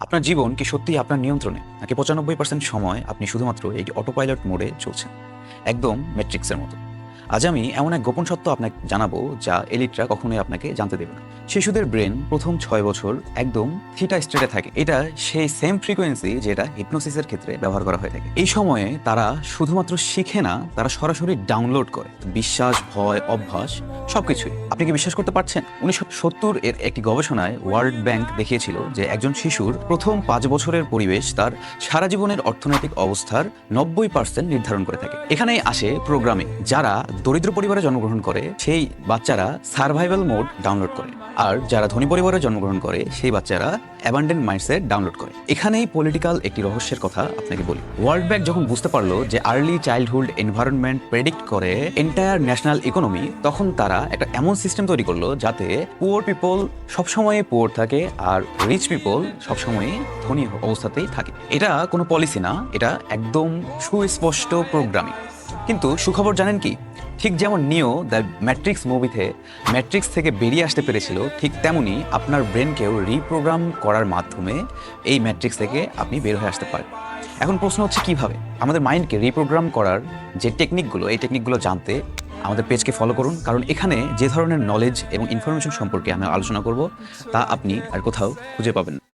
আপনার জীবন কি সত্যিই আপনার নিয়ন্ত্রণে? নাকি পঁচানব্বই পার্সেন্ট সময় আপনি শুধুমাত্র এই অটো পাইলট মোডে চলছেন? একদম ম্যাট্রিক্সের মতো। আজ আমি এমন এক গোপন সত্য আপনাকে জানাব যা এলিটরা কখনোই আপনাকে জানতে দেবে না। শিশুদের ব্রেন প্রথম ছয় বছর একদম থিটা স্টেটে থাকে। এটা সেই সেম ফ্রিকোয়েন্সি যেটা হিপনোসিসের ক্ষেত্রে ব্যবহার করা হয়ে থাকে। এই সময়ে তারা শুধুমাত্র শিখে না, তারা সরাসরি ডাউনলোড করে। বিশ্বাস, ভয়, অভ্যাস, সবকিছুই। আপনি কি বিশ্বাস করতে পারছেন? উনিশশো সত্তর এর একটি গবেষণায় ওয়ার্ল্ড ব্যাংক দেখিয়েছিল যে একজন শিশুর প্রথম পাঁচ বছরের পরিবেশ তার সারা জীবনের অর্থনৈতিক অবস্থার নব্বই পার্সেন্ট নির্ধারণ করে থাকে। এখানেই আসে প্রোগ্রামিং যারা দরিদ্র পরিবারে জন্মগ্রহণ করে, সেই বাচ্চারা সার্ভাইভাল মোড ডাউনলোড করে। আর যারা ধনী পরিবারে জন্মগ্রহণ করে, সেই বাচ্চারা অ্যাবান্ডেন্ট মাইন্ডসেট ডাউনলোড করে। এখানেই পলিটিক্যাল একটি রহস্যের কথা আপনাকে বলি। ওয়ার্ল্ড ব্যাংক যখন বুঝতে পারল যে আর্লি চাইল্ডহুড এনভায়রনমেন্ট প্রেডিক্ট করে এন্টায়ার ন্যাশনাল ইকোনমি তখন তারা একটা এমন সিস্টেম তৈরি করল যাতে পুয়ার পিপল সবসময় পুয়ার থাকে আর রিচ পিপল সবসময় ধনী অবস্থাতেই থাকে। এটা কোনো পলিসি না, এটা একদম সুস্পষ্ট প্রোগ্রামিং কিন্তু সুখবর জানেন কি? ঠিক যেমন নিও দ্য ম্যাট্রিক্স মুভিতে ম্যাট্রিক্স থেকে বেরিয়ে আসতে পেরেছিল, ঠিক তেমনি আপনার ব্রেনকেও রিপ্রোগ্রাম করার মাধ্যমে এই ম্যাট্রিক্স থেকে আপনি বের হয়ে আসতে পারেন। এখন প্রশ্ন হচ্ছে কীভাবে? আমাদের মাইন্ডকে রিপ্রোগ্রাম করার যে টেকনিকগুলো, এই টেকনিকগুলো জানতে আমাদের পেজকে ফলো করুন। কারণ এখানে যে ধরনের নলেজ এবং ইনফরমেশন সম্পর্কে আমি আলোচনা করব, তা আপনি আর কোথাও খুঁজে পাবেন